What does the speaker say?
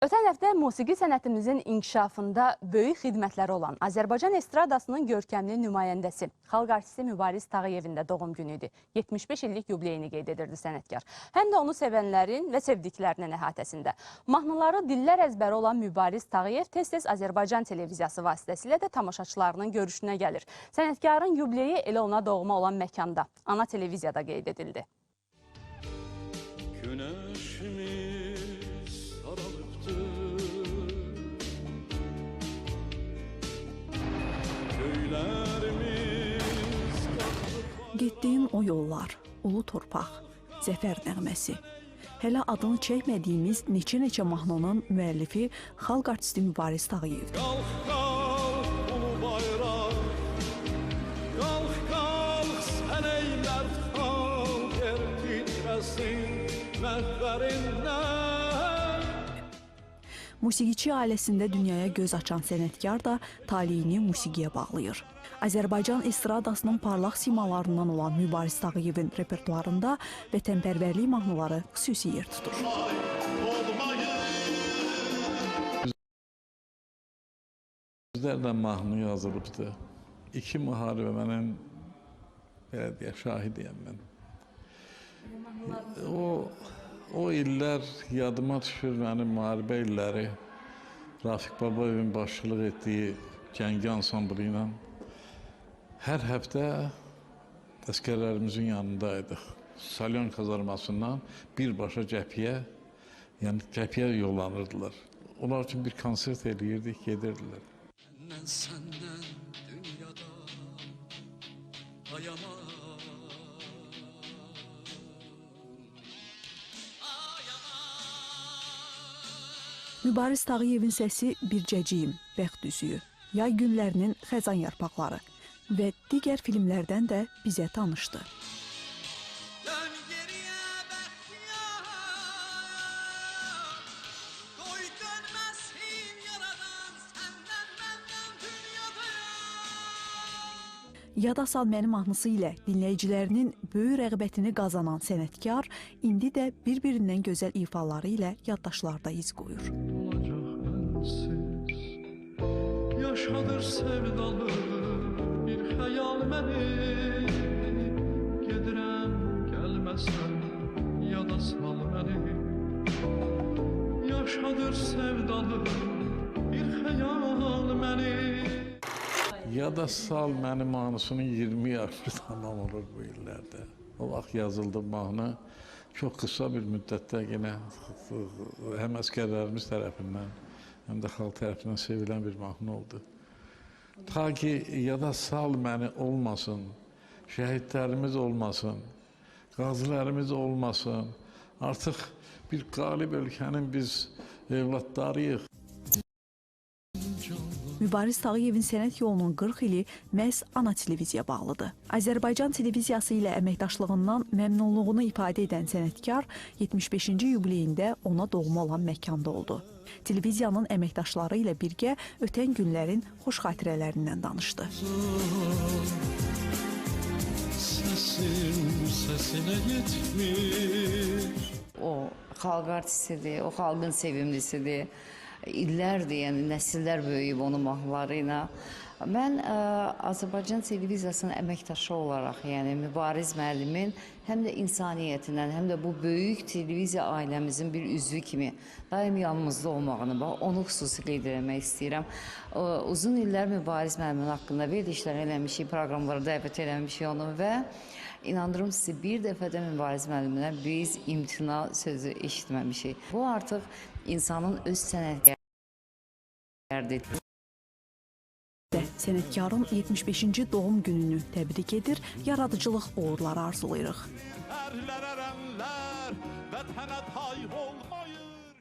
Ötən həftə musiqi sənətimizin inkişafında böyük xidmətləri olan Azərbaycan estradasının görkəmli nümayəndəsi, xalq artisti Mübariz Tağıyevin də doğum günü idi. 75 illik yubileyini qeyd edirdi sənətkar. Həm də onu sevənlərin və sevdiklərinin əhatəsində. Mahnıları dillər əzbəri olan Mübariz Tağıyev tez-tez Azərbaycan televiziyası vasitəsilə də tamaşaçılarının görüşünə gəlir. Sənətkarın yubileyi elə ona doğma olan məkanda, ana televiziyada qeyd edildi. Güneşimiz kalkıp Getdiyim o yollar, ulu torpaq, zəfər nəğməsi. Hələ adını çəkmədiyimiz neçə-neçə mahnının müəllifi xalq artisti Mübariz Tağıyevdir. Kalk kalk ulu bayrak Kalk kalk sen eyler kalk Yer titresin mehverinden Musiqiçi ailəsində dünyaya göz açan sənətkar da taleyini musiqiyə bağlayır. Azərbaycan estradasının parlaq simalarından olan Mübariz Tağıyevin repertuarında vətənpərvərlik mahnıları xüsusi yer tutur. Bizlərlə mahnı yazılıbdı. İki müharibənin belə deyək, şahidiyəm mən. O o illər yadıma düşür mənim müharibə illəri. Rafiq Babayevin başçılıq etdiyi cəngi ansamblı ilə hər həftə əskərlərimizin yanındaydıq. Salyon kazarmasından birbaşa cəbhəyə, yəni cəbhəyə yollanırdılar. Onlar üçün bir konsert eləyirdik, gedirdilər. Benden senden dünyada ayama Mübariz Tağıyevin səsi Bircəciyim, Bəxt üzüyü, Yay günlərinin Xəzan yarpaqları və digər filmlərdən də bizə tanışdı. Yada sal mənim mahnısı ilə dinləyicilərinin böyük rəğbətini qazanan sənətkar indi də bir-birindən gözəl ifaları ilə yaddaşlarda iz qoyur. Olacak ensiz Yaşadır sevdalı bir hayal beni. Gedirem gelmezsen ya da sal beni. Yaşadır sevdalı bir hayal beni. Ya da sal mənim mahnısının 20 yaşı tamam olur bu illərdə. O vaxt yazıldı mahnı çox qısa bir müddətdə yenə həm əskərlərimiz tərəfindən, həm də xalq tərəfindən sevilən bir mahnı oldu. Ta ki ya da sal məni olmasın, şəhidlərimiz olmasın, qazilərimiz olmasın. Artıq bir qalib ölkənin biz evlatlarıyıq. Mübariz Tağıyevin sənət yolunun 40 ili məhz ana televiziya bağlıdır. Azərbaycan televiziyası ilə əməkdaşlığından məmnunluğunu ifadə edən sənətkar 75-ci yubileyində ona doğma olan məkanda oldu. Televiziyanın əməkdaşları ilə birgə ötən günlərin xoş xatirələrindən danışdı. Sesine yetmiş O xalq artistidir, o xalqın sevimlisidir. İllərdir, yəni nəsillər böyüyüb onun mahnıları ilə. Mən ə, Azərbaycan televiziyasının əməkdaşı olaraq, yəni Mübariz müəllimin həm də insaniyyətindən, həm də bu böyük televiziya ailəmizin bir üzvü kimi daim yanımızda olmağını, bax, onu xüsusi qeyd etmək istəyirəm. Ə, Uzun illər Mübariz müəllimin haqqında verilişlər eləmişik, proqramlara dəvət eləmişik onu və İnandırım sizi bir dəfə də Mübariz müəllimdən biz imtina sözü eşitməmişik. Bu artıq insanın öz sənətkardır. Sənətkarın 75-ci doğum gününü təbrik edir, yaradıcılıq uğurları arzulayırıq. Erler erenler Vatana tay olmayı